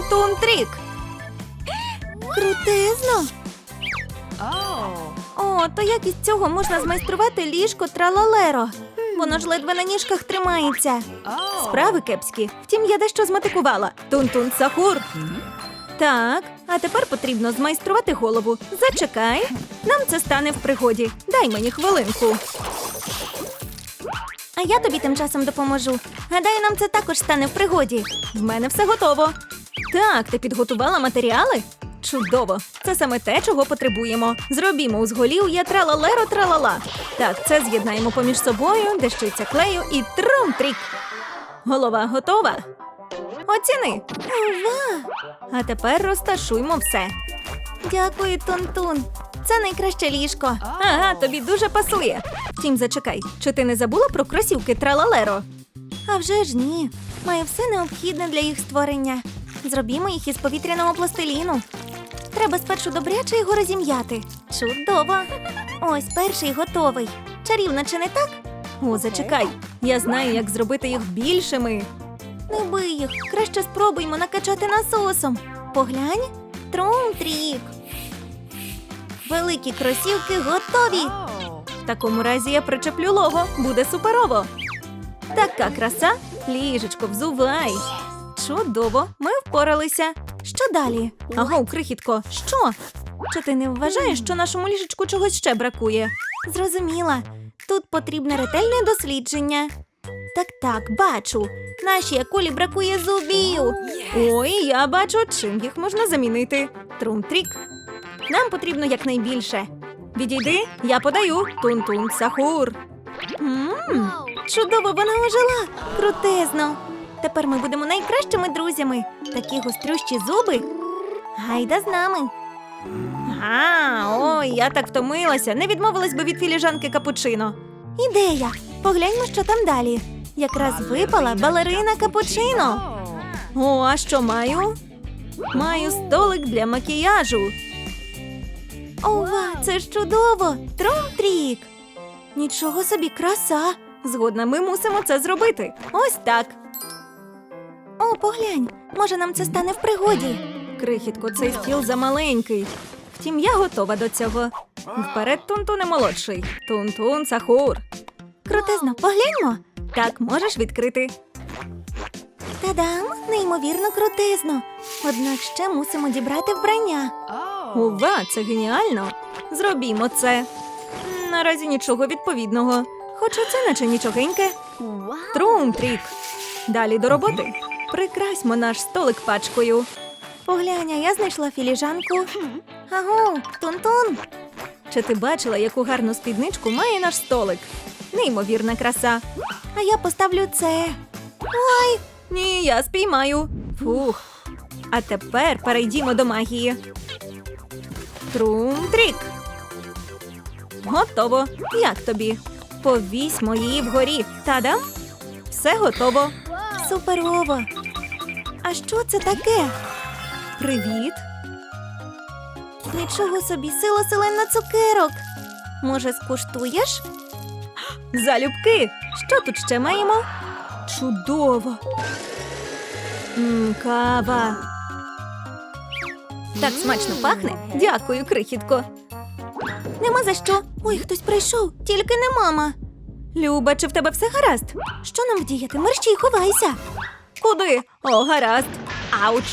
Тун-тун-трік. Крутезно. О, то як із цього можна змайструвати ліжко тралалеро? Воно ж ледве на ніжках тримається. Справи кепські. Втім, я дещо змотикувала. Тун-тун сахур. Так, а тепер потрібно змайструвати голову. Зачекай. Нам це стане в пригоді. Дай мені хвилинку. А я тобі тим часом допоможу. Гадаю, нам це також стане в пригоді. В мене все готово. Так, ти підготувала матеріали? Чудово! Це саме те, чого потребуємо. Зробімо узголів'я тралалеро тралала. Так, це з'єднаємо поміж собою, дещиця клею і трум-трік. Голова готова. Оціни. Ова! А тепер розташуймо все. Дякую, Тун-Тун. Це найкраще ліжко. Ага, тобі дуже пасує. Втім, зачекай, чи ти не забула про кросівки тралалеро? А вже ж ні. Маю все необхідне для їх створення. Зробімо їх із повітряного пластиліну. Треба спершу добряче його розім'яти. Чудово. Ось перший готовий. Чарівно, чи не так? О, зачекай. Я знаю, як зробити їх більшими. Не бий їх. Краще спробуймо накачати насосом. Поглянь. Трум-трік. Великі кросівки готові. В такому разі я причеплю лого. Буде суперово. Така краса. Ліжечко, взувай. Чудово, ми впоралися. Що далі? Аго, крихітко, що? Чи ти не вважаєш, що нашому ліжечку чогось ще бракує? Зрозуміла. Тут потрібне ретельне дослідження. Так, так, бачу. Нашій акулі бракує зубів. Ой, я бачу, чим їх можна замінити. Трум-трік. Нам потрібно якнайбільше. Відійди, я подаю. Тун-тун сахур. Чудово, вона ожила. Крутезно. Тепер ми будемо найкращими друзями. Такі гострющі зуби. Гайда з нами. Га, ой, я так втомилася. Не відмовилась би від філіжанки капучино. Ідея. Погляньмо, що там далі. Якраз випала балерина капучино. О, а що маю? Маю столик для макіяжу. Ова, це ж чудово! Трум-трік! Нічого собі, краса! Згодна, ми мусимо це зробити. Ось так. О, поглянь, може нам це стане в пригоді. Крихітко, цей стіл замаленький. Втім, я готова до цього. Вперед, тунтуне молодший. Тунтун сахур. Крутезно, погляньмо. Так, можеш відкрити. Та-дам! Неймовірно крутезно. Однак ще мусимо дібрати вбрання. Ова, це геніально. Зробімо це. Наразі нічого відповідного. Хоча це наче нічогеньке. Трум-трік. Далі до роботи. Прикрасьмо наш столик пачкою. Поглянь, я знайшла філіжанку. Аго, тун-тун. Чи ти бачила, яку гарну спідничку має наш столик? Неймовірна краса. А я поставлю це. Ой, ні, я спіймаю. Фух. А тепер перейдімо до магії. Трум-трік. Готово. Як тобі? Повісьмо її вгорі. Та-дам! Все готово. Суперово. А що це таке? Привіт. Нічого собі, сила селена цукерок. Може, скуштуєш? Залюбки. Що тут ще маємо? Чудово. М, кава. Так смачно пахне. Дякую, крихітко. Нема за що. Ой, хтось прийшов, тільки не мама. Люба, чи в тебе все гаразд? Що нам вдіяти? Мерщій, ховайся. Куди? О, гаразд. Ауч.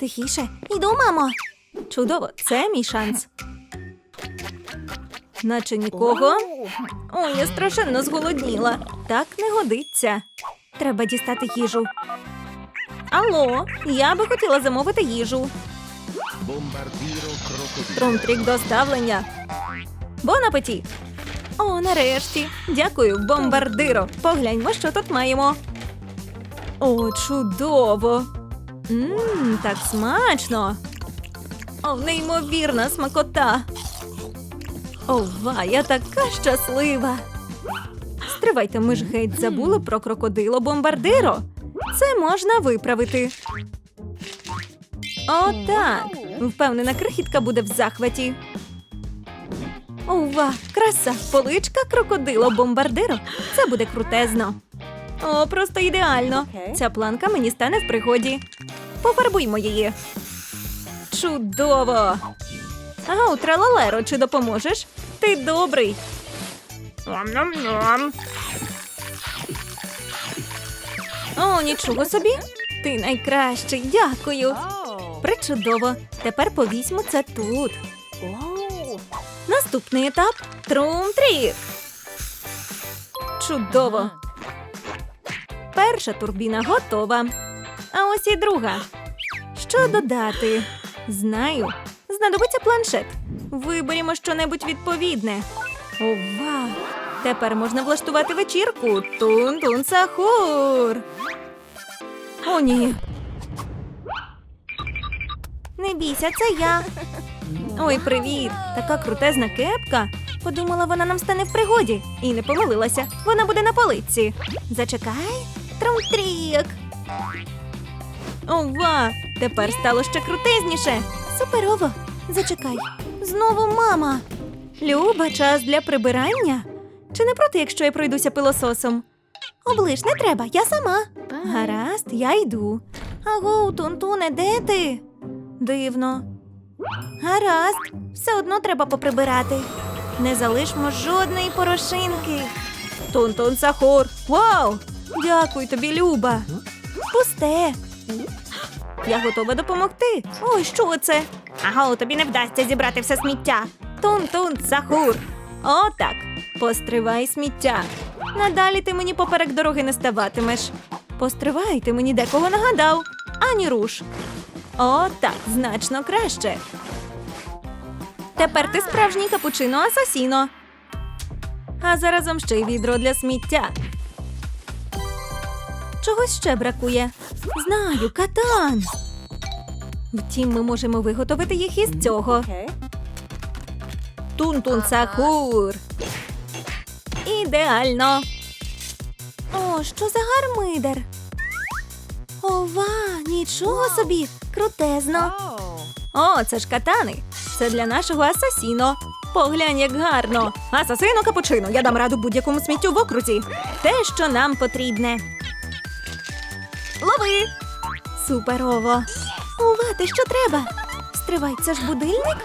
Тихіше, йду, мамо. Чудово, це мій шанс. Наче нікого. Ой, я страшенно зголодніла. Так не годиться. Треба дістати їжу. Алло, я би хотіла замовити їжу. Бомбардіро крокодило. Трумтрік доставлення. Бон апеті! О, нарешті. Дякую, бомбардиро. Погляньмо, що тут маємо. О, чудово. Мм, так смачно. О, неймовірна смакота. Ова, я така щаслива. Стривайте, ми ж геть забули про крокодило бомбардиро. Це можна виправити. О, так. Впевнена, крихітка буде в захваті. Ова, краса, поличка, крокодило, бомбардиро. Це буде крутезно. О, просто ідеально. Ця планка мені стане в пригоді. Пофарбуймо її. Чудово! Ага, тралалеро, чи допоможеш? Ти добрий. Ням-ням-ням. О, нічого собі. Ти найкращий, дякую. Причудово. Тепер повісьмо це тут. Наступний етап трум-трік. Чудово. Перша турбіна готова. А ось і друга. Що додати? Знаю. Знадобиться планшет. Виберімо щонебудь відповідне. Ова! Тепер можна влаштувати вечірку. Тун-тун сахур. О, ні. Не бійся, це я. Ой, привіт! Така крутезна кепка. Подумала, вона нам стане в пригоді. І не помилилася. Вона буде на полиці. Зачекай. Трумтрік. Ова! Тепер стало ще крутезніше. Суперово. Зачекай. Знову мама. Люба, час для прибирання. Чи не проти, якщо я пройдуся пилососом? Оближ, не треба, я сама. Гаразд, я йду. Аго, Тунтуне, де ти? Дивно. Гаразд, все одно треба поприбирати. Не залишмо жодної порошинки. Тун-тун сахур. Вау! Дякую тобі, Люба. Пусте. Я готова допомогти. Ой, що це? Ага, тобі не вдасться зібрати все сміття. Тун-тун сахур. Отак. Постривай сміття. Надалі ти мені поперек дороги не ставатимеш. Постривай, ти мені декого нагадав. Ані руш. О, так, значно краще. Тепер ти справжній капучино асасіно. А заразом ще й відро для сміття. Чогось ще бракує. Знаю, катан. Втім, ми можемо виготовити їх із цього. Тун-тун сахур. Ідеально. О, що за гармидер? Ова, нічого собі, крутезно. О, це ж катани. Це для нашого асасіно. Поглянь, як гарно. Асасино капучино. Я дам раду будь-якому сміттю в окрузі. Те, що нам потрібне. Лови! Суперово. Увати, що треба? Стривай, це ж будильник?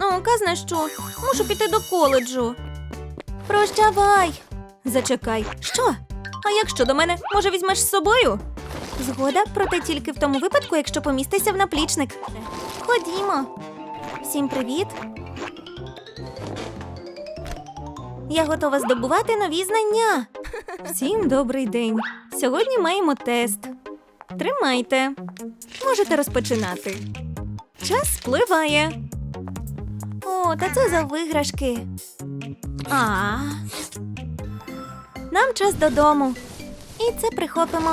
Ну, казна що, мушу піти до коледжу. Прощавай. Зачекай, що? А якщо до мене, може, візьмеш з собою? Згода, проте тільки в тому випадку, якщо помістися в наплічник. Ходімо. Всім привіт. Я готова здобувати нові знання. Всім добрий день. Сьогодні маємо тест. Тримайте. Можете розпочинати. Час спливає. О, та це за виграшки. А. Нам час додому. І це прихопимо.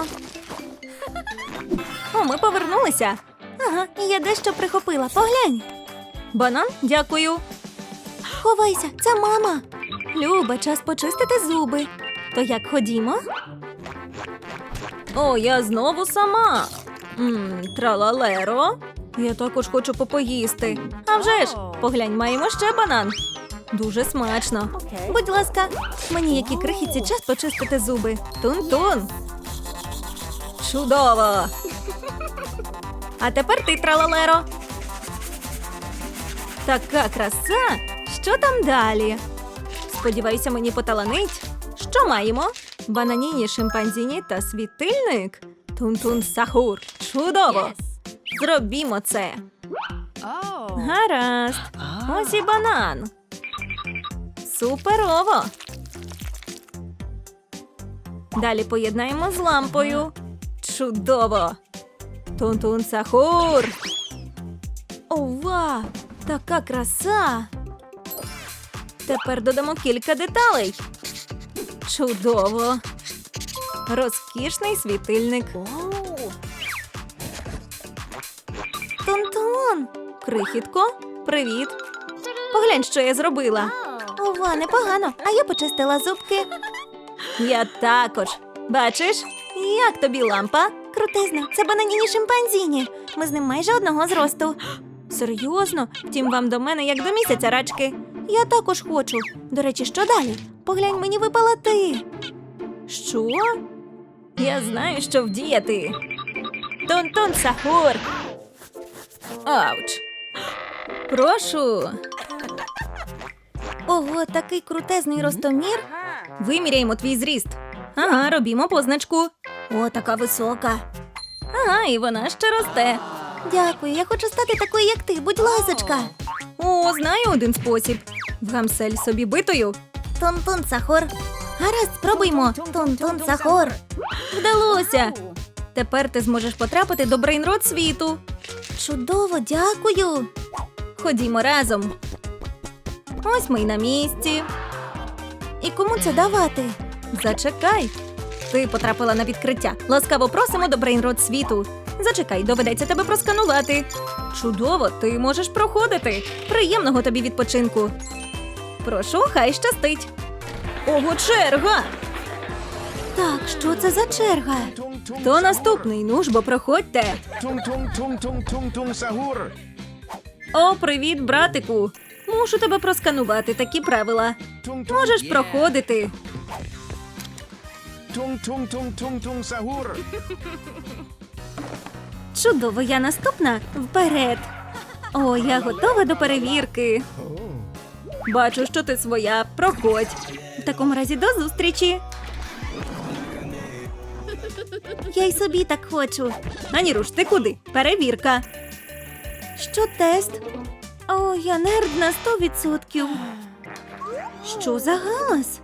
Ми повернулися. Ага, я дещо прихопила. Поглянь. Банан, дякую. Ховайся, це мама. Люба, час почистити зуби. То як ходімо? О, я знову сама. Мм, тралалеро. Я також хочу попоїсти. А вже ж, поглянь, маємо ще банан. Дуже смачно. Будь ласка, мені які крихіці час почистити зуби. Тун-тун. Чудово. А тепер ти тралалеро. Така краса. Що там далі? Сподіваюся, мені поталанить. Що маємо? Бананіні, шимпанзіні та світильник. Тун-тун сахур. Чудово! Зробімо це. Гаразд. Ось і банан. Суперово. Далі поєднаємо з лампою. Чудово. Тун-тун сахур. Ова! Така краса. Тепер додамо кілька деталей. Чудово. Розкішний світильник. Тун-тун. Крихітко, привіт. Поглянь, що я зробила. Ова, непогано, а я почистила зубки. Я також. Бачиш, як тобі лампа? Крутизно, це бананіні шимпанзіні. Ми з ним майже одного зросту. Серйозно? Втім, вам до мене як до місяця рачки. Я також хочу. До речі, що далі? Поглянь, мені випала ти. Що? Я знаю, що вдіяти. Тон-тон сахур. Ауч. Прошу. Ого, такий крутезний ростомір. Виміряємо твій зріст. Ага, робімо позначку. О, така висока. Ага, і вона ще росте. Дякую, я хочу стати такою, як ти, будь ласочка. О, знаю один спосіб. Вгамсель собі битою. Тон-тон сахор. Гаразд, спробуймо. Тон-тон сахор. Вдалося. Тепер ти зможеш потрапити до брейнрод світу. Чудово, дякую. Ходімо разом. Ось ми й на місці. І кому це давати? Зачекай. Ти потрапила на відкриття. Ласкаво просимо до брейнрод світу. Зачекай, доведеться тебе просканувати. Чудово, ти можеш проходити. Приємного тобі відпочинку. Прошу, хай щастить. Ого, черга. Так, що це за черга? Хто наступний? Ну ж бо проходьте. О, привіт, братику. Мушу тебе просканувати такі правила. Можеш проходити. Tung sahur. Чудово, я наступна вперед. О, я готова до перевірки. Бачу, що ти своя. Проходь. В такому разі до зустрічі. Я й собі так хочу. Аніруш, ти куди? Перевірка. Що тест? О, я нерд на 100%. Що за галас?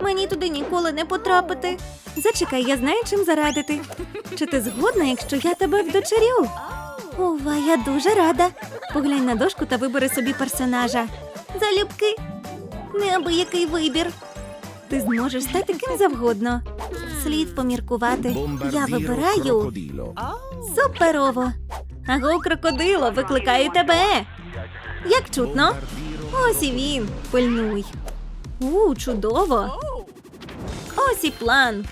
Мені туди ніколи не потрапити. Зачекай, я знаю, чим зарадити. Чи ти згодна, якщо я тебе вдочерю? Ова, я дуже рада. Поглянь на дошку та вибери собі персонажа. Залюбки. Неабиякий вибір. Ти зможеш стати ким завгодно. Слід поміркувати. Я вибираю суперово. Аго, крокодило, викликаю тебе. Як чутно? Ось і він. Пильнуй. У, чудово. Ось і план.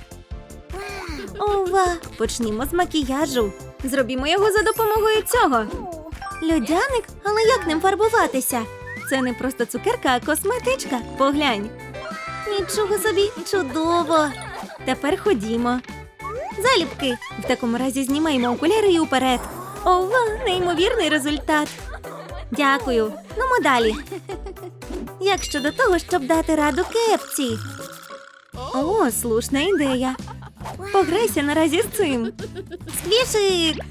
Ова, почнімо з макіяжу. Зробімо його за допомогою цього. Льодяник, але як ним фарбуватися? Це не просто цукерка, а косметичка. Поглянь. Нічого собі, чудово. Тепер ходімо. Залюбки. В такому разі знімаємо окуляри і уперед. Ова, неймовірний результат. Дякую. Ну, далі. Як щодо того, щоб дати раду кепці? О, слушна ідея. Пограйся наразі з цим. Сквішик!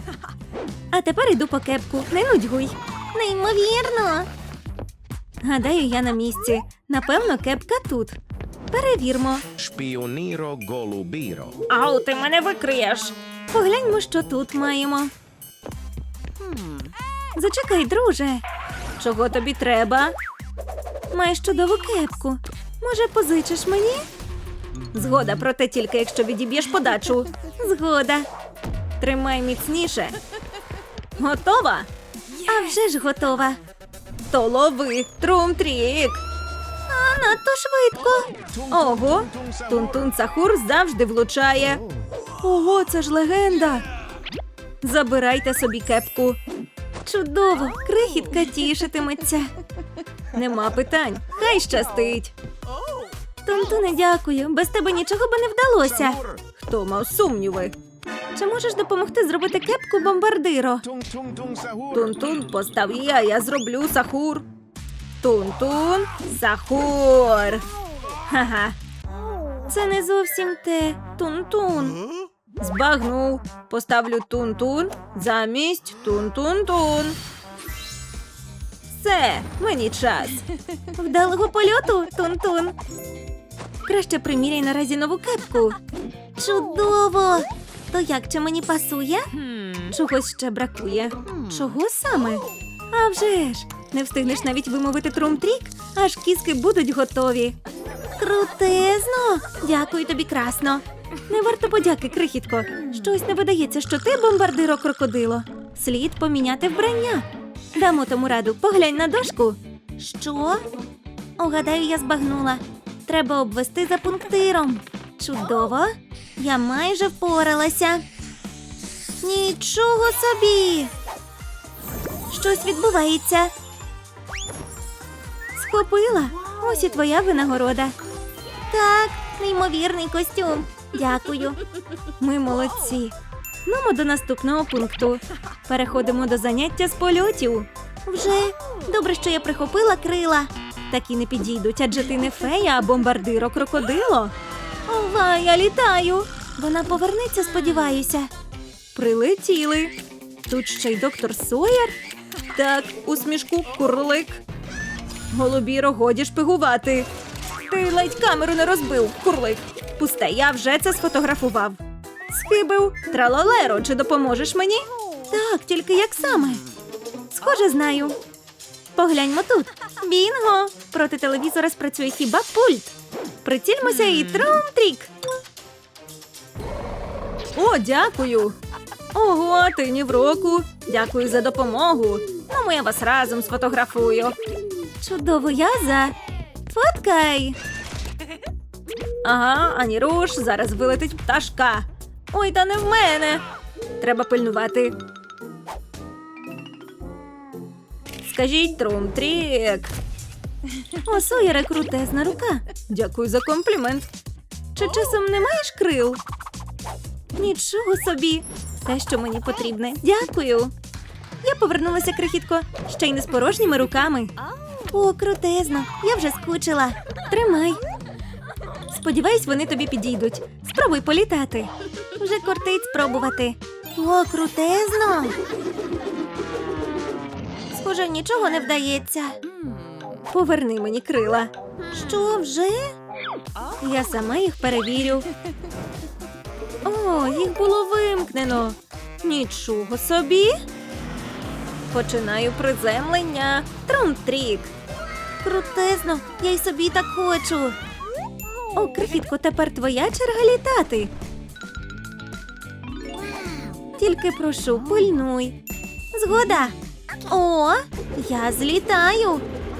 А тепер йду по кепку. Не нудьгуй. Неймовірно. Гадаю, я на місці. Напевно, кепка тут. Перевірмо. Spioniro golubiro. Ау, ти мене викриєш. Погляньмо, що тут маємо. Зачекай, друже. Чого тобі треба? Маєш чудову кепку. Може, позичиш мені? Згода, проте тільки якщо відіб'єш подачу. Згода. Тримай міцніше. Готова? А вже ж готова. То лови, трум-трік. А надто швидко. Ого, Тун-тун Сахур завжди влучає. Ого, це ж легенда. Забирайте собі кепку. Чудово, крихітка тішитиметься. Нема питань. Хай щастить. Тунтуне, дякую. Без тебе нічого би не вдалося. Хто мав сумніви? Чи можеш допомогти зробити кепку бомбардиро? Тун-тун, постав я, я зроблю сахур. Тун-тун, сахур. Ха-ха. Це не зовсім те. Тун-тун. Збагнув. Поставлю тун-тун замість тун-тун-тун. Все, мені час. Вдалого польоту, тун-тун. Краще приміряй наразі нову кепку. Чудово! То як чи мені пасує? Чогось ще бракує. Чого саме? А вже ж, не встигнеш навіть вимовити трум-трік, аж кіски будуть готові. Крутезно! Дякую тобі красно. Не варто подяки, крихітко. Щось не видається, що ти бомбардиро крокодило. Слід поміняти вбрання. Дамо тому раду, поглянь на дошку. Що? Огадаю, я збагнула. Треба обвести за пунктиром. Чудово. Я майже впоралася. Нічого собі. Щось відбувається. Схопила. Ось і твоя винагорода. Так, неймовірний костюм. Дякую. Ми молодці. Нумо до наступного пункту. Переходимо до заняття з польотів. Вже добре, що я прихопила крила. Такі не підійдуть, адже ти не фея, а бомбардиро крокодило. Ова, я літаю. Вона повернеться, сподіваюся. Прилетіли. Тут ще й доктор Сойер. Так, усмішку курлик. Голубіро, годі шпигувати. Ти ледь камеру не розбив, курлик. Пусте, я вже це сфотографував. Схибив. Тралалеро, чи допоможеш мені? Так, тільки як саме? Схоже, знаю. Погляньмо тут. Бінго! Проти телевізора спрацює хіба пульт. Прицільмося і трум-трік. О, дякую. Ого, ти ні в року. Дякую за допомогу. Ну, я вас разом сфотографую. Чудово, я за. Фоткай. Ага, ані руш, зараз вилетить пташка. Ой, та не в мене. Треба пильнувати. Скажіть трум-трік. О, Сойере, крутезна рука. Дякую за комплімент. Чи часом не маєш крил? Нічого собі. Те, що мені потрібне. Дякую. Я повернулася крихітко, ще й не з порожніми руками. О, крутезно. Я вже скучила. Тримай. Сподіваюсь, вони тобі підійдуть. Спробуй політати. Вже кортить спробувати. О, крутезно. Схоже, нічого не вдається. Поверни мені крила. Що вже? Я сама їх перевірю. О, їх було вимкнено. Нічого собі. Починаю приземлення. Трум-трік. Крутезно, я й собі так хочу. О, крихітко, тепер твоя черга літати. Тільки прошу, пильнуй. Згода. О, я злітаю.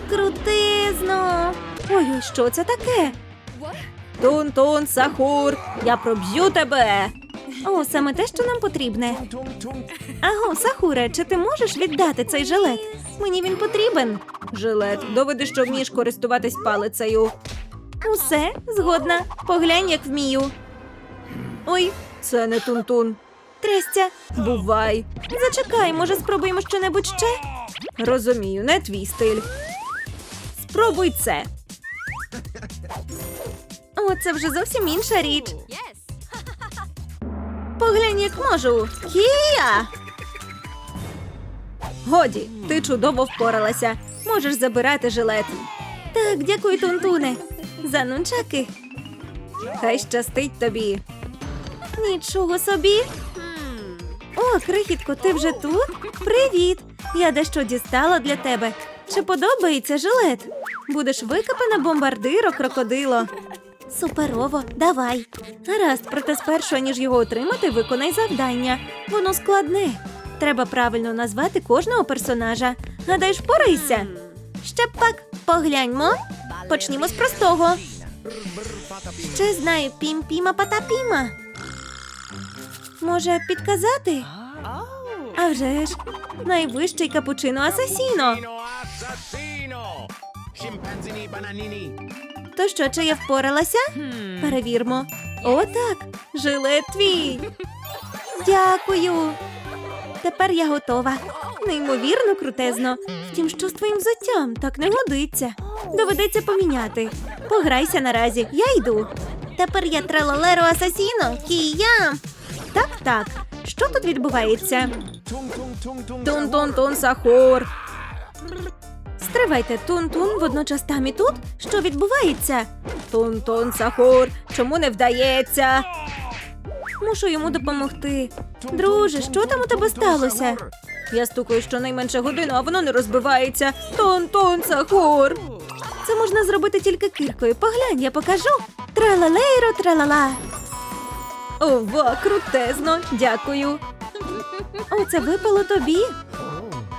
Крутизно. Ой, що це таке? Тун-тун, сахур, я проб'ю тебе. О, саме те, що нам потрібне. Аго, Сахуре, чи ти можеш віддати цей жилет? Мені він потрібен. Жилет, доведи, що вмієш користуватись палицею. Усе, згодна. Поглянь, як вмію. Ой, це не тун-тун. Трестя, бувай. Зачекай, може, спробуємо щонебудь ще? Розумію, не твій стиль. Спробуй це. О, це вже зовсім інша річ. Поглянь, як можу. Кія! Годі, ти чудово впоралася. Можеш забирати жилет. Так, дякую, Тунтуне. За нунчаки. Хай щастить тобі. Нічого собі. О, крихітко, ти вже тут? Привіт! Я дещо дістала для тебе. Чи подобається жилет? Будеш викопана бомбардиро крокодило. Суперово, давай. Гаразд, проте спершу, ніж його отримати, виконай завдання. Воно складне. Треба правильно назвати кожного персонажа. Гадаєш, впорайся? Ще пак, погляньмо. Почнімо з простого. Ще знаю пім-піма патапіма. Може, підказати? А вже ж, найвищий капучино асасіно. То що, чи я впоралася? Перевірмо. О, так, жилет твій. Дякую. Тепер я готова. Неймовірно крутезно. Втім, що з твоїм взуттям так не годиться. Доведеться поміняти. Пограйся наразі, я йду. Тепер я тралалеро асасіно, кія. Так, так. Що тут відбувається? Tung tung. Тун-тун-тун, сахур. Стривайте, тун-тун, водночас там і тут. Що відбувається? Тун-тун, сахур, чому не вдається? Мушу йому допомогти. Друже, що там у тебе сталося? Я стукаю щонайменше годину, а воно не розбивається. Тун-тун, сахур. Це можна зробити тільки киркою. Поглянь, я покажу. Тралалейро, тралала. Ова, крутезно, дякую. О, це випало тобі.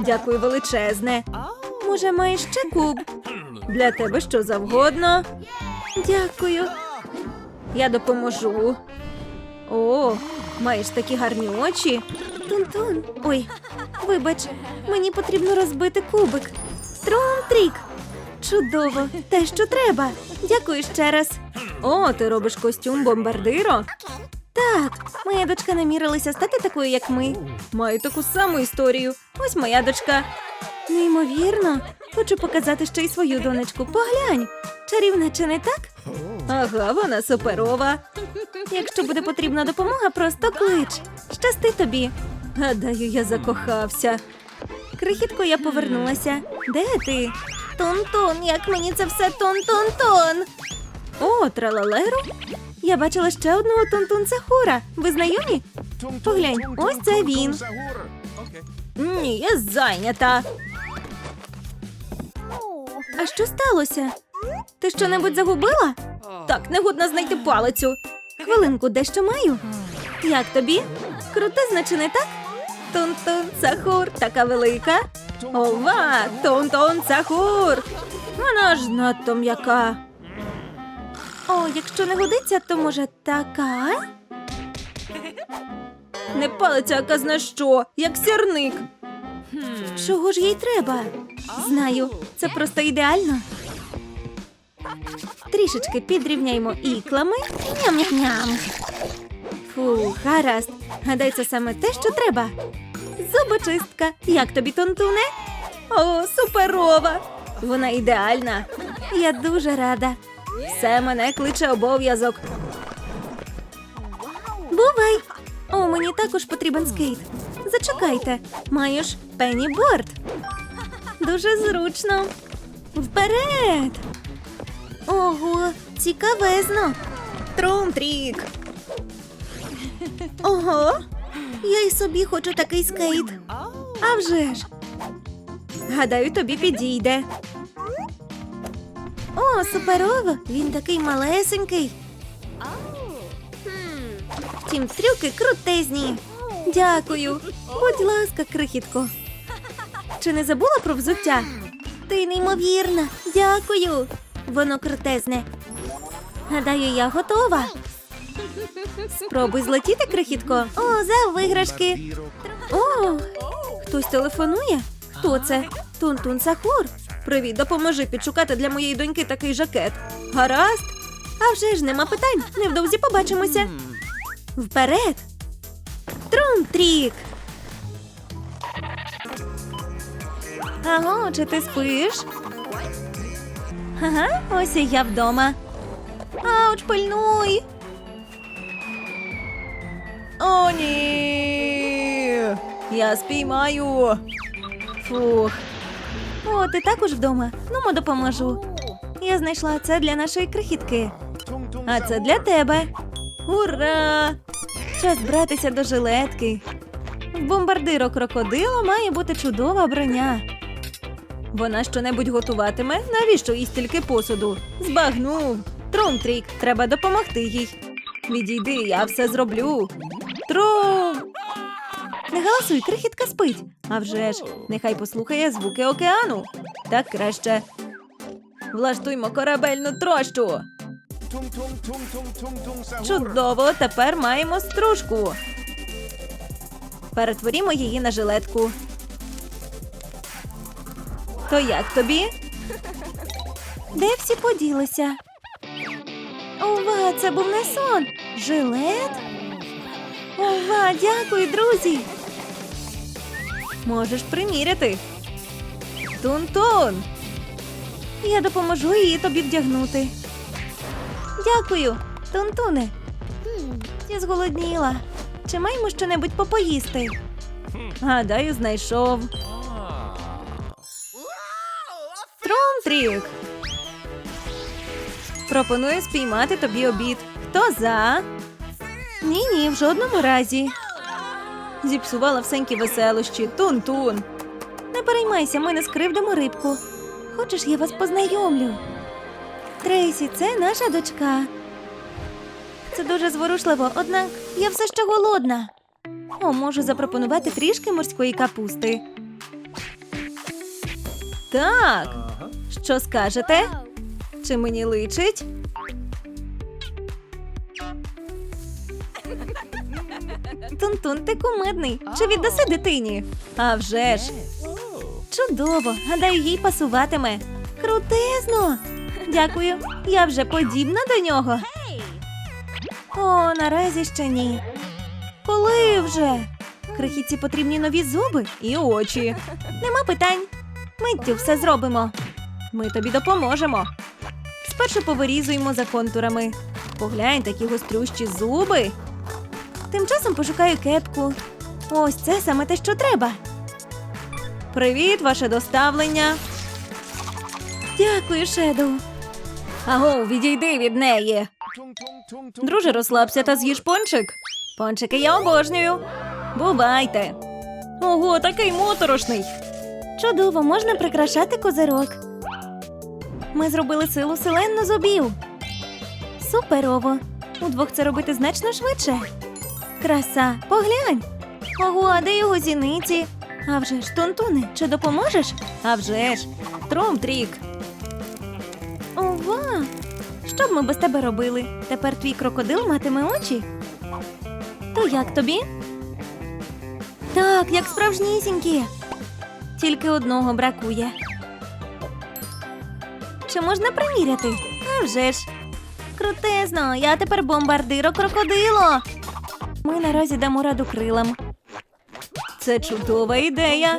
Дякую величезне. Може, маєш ще куб? Для тебе що завгодно. Дякую. Я допоможу. О, маєш такі гарні очі. Тун-тун. Ой, вибач, мені потрібно розбити кубик. Трум-трік. Чудово, те, що треба. Дякую ще раз. О, ти робиш костюм бомбардиро. Так, моя дочка намірилася стати такою, як ми. Маю таку саму історію. Ось моя дочка. Неймовірно. Хочу показати ще й свою донечку. Поглянь. Чарівна чи не так? Ага, вона суперова. Якщо буде потрібна допомога, просто клич. Щасти тобі. Гадаю, я закохався. Крихітко, я повернулася. Де ти? Тон-тон, як мені це все тон-тон-тон. О, тралалеру. Я бачила ще одного тон-тон Сахура. Ви знайомі? Поглянь, ось це він. Ні, я зайнята. А що сталося? Ти що-небудь загубила? Так, негодно знайти палицю. Хвилинку, дещо маю. Як тобі? Крутизна чи так? Тун-тун, сахур, така велика. Ова, тун-тун, сахур. Вона ж надто м'яка. О, якщо не годиться, то може така? Не палиця, а казна що, як сірник. Чого ж їй треба? Знаю, це просто ідеально. Трішечки підрівняємо іклами. Ням-ням-ням. Фу, гаразд. Гадай, це саме те, що треба. Зубочистка. Як тобі, Тонтуне? О, суперова! Вона ідеальна. Я дуже рада. Все мене кличе обов'язок. Бувай! О, мені також потрібен скейт. Зачекайте, маєш пенніборд. Дуже зручно. Вперед! Ого, цікавезно. Трум-трік. Ого, я й собі хочу такий скейт. А вже ж. Гадаю, тобі підійде. О, суперово! Він такий малесенький. Втім, трюки крутезні. Дякую. Будь ласка, крихітко. Чи не забула про взуття? Ти неймовірна. Дякую. Воно крутезне. Гадаю, я готова. Спробуй злетіти, крихітко. О, за виграшки. О, хтось телефонує? Хто це? Тун-тун Сахур. Привіт, допоможи підшукати для моєї доньки такий жакет. Гаразд? А вже ж нема питань. Невдовзі побачимося. Вперед! Трум-трік! Аго, чи ти спиш? Ага, ось і я вдома. Ауч, пильнуй! О, ні! Я спіймаю. Фух. О, ти також вдома? Ну, мо допоможу. Я знайшла це для нашої крихітки. А це для тебе. Ура! Час братися до жилетки. Бомбардиро крокодила має бути чудова броня. Вона щонебудь готуватиме, навіщо їй стільки посуду? Збагнув. Трум-трік, треба допомогти їй. Відійди, я все зроблю. Трум! Не галасуй, крихітка спить. А вже ж, нехай послухає звуки океану. Так краще. Влаштуймо корабельну трощу. Чудово, тепер маємо стружку. Перетворімо її на жилетку. То як тобі? Де всі поділися? Ова, це був не сон. Жилет? Ова, дякую, друзі. Можеш приміряти. Тун-тун. Я допоможу її тобі вдягнути. Дякую, Тунтуне. Я зголодніла. Чи маємо щонебудь попоїсти? Гадаю, знайшов. Трум-трік. Пропоную спіймати тобі обід. Хто за? Ні, ні, в жодному разі. Зіпсувала всенькі веселощі. Тун-тун. Не переймайся, ми не скривдимо рибку. Хочеш, я вас познайомлю? Трейсі, це наша дочка. Це дуже зворушливо, однак я все ще голодна. О, можу запропонувати трішки морської капусти. Так, що скажете? Чи мені личить? Тун-тун, ти кумедний. Чи віддаси дитині? А вже ж. Чудово, гадаю, їй пасуватиме. Крутезно. Дякую. Я вже подібна до нього. О, наразі ще ні. Коли вже? Крихітці потрібні нові зуби і очі. Нема питань. Миттю все зробимо. Ми тобі допоможемо. Спершу повирізуємо за контурами. Поглянь, такі гострющі зуби. Тим часом пошукаю кепку. Ось це саме те, що треба. Привіт, ваше доставлення. Дякую, Шедоу. Аго, відійди від неї. Друже, розслабся та з'їж пончик. Пончики я обожнюю. Бувайте. Ого, такий моторошний. Чудово, можна прикрашати козирок. Ми зробили силу селенну зубів. Суперово. Удвох це робити значно швидше. Краса, поглянь. Ого, а де його зіниці? А вже ж, Тунтуне, чи допоможеш? А вже ж, Тром-трік. Ова! Що б ми без тебе робили? Тепер твій крокодил матиме очі? То як тобі? Так, як справжнісінькі. Тільки одного бракує. Чи можна приміряти? А вже ж. Крутезно, я тепер бомбардиро крокодило. Ми наразі дамо раду крилам. Це чудова ідея.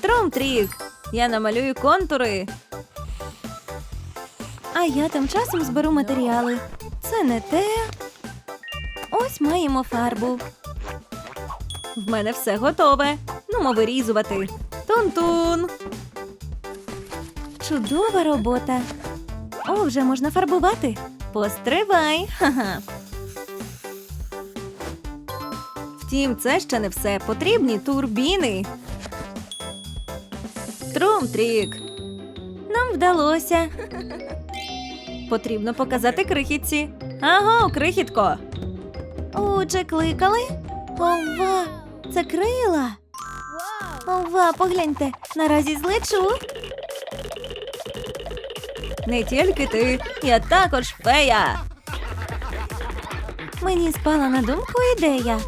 Тром-трік. Я намалюю контури. А я тим часом зберу матеріали. Це не те. Ось маємо фарбу. В мене все готове. Ну, вирізувати. Тун-тун. Чудова робота. О, вже можна фарбувати. Постривай. Ха-ха. Втім, це ще не все. Потрібні турбіни. Трум-трік. Нам вдалося. Потрібно показати крихітці. Аго, крихітко. О, чи кликали? Ова, це крила. Ова, погляньте, наразі злечу. Не тільки ти, я також фея. Мені спала на думку ідея.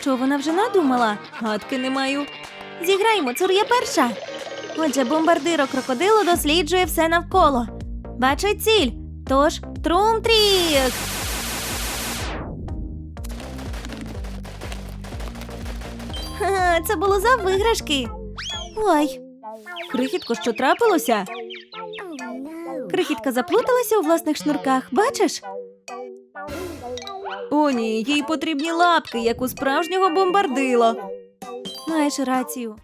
Що вона вже надумала? Гадки не маю. Зіграємо, цур я перша. Отже, бомбардиро крокодило досліджує все навколо. Бачить ціль. Тож трум-трік. Це було за виграшки. Ой. Крихітко, що трапилося? Крихітка заплуталася у власних шнурках, бачиш? О, ні, їй потрібні лапки, як у справжнього бомбардила. Маєш рацію.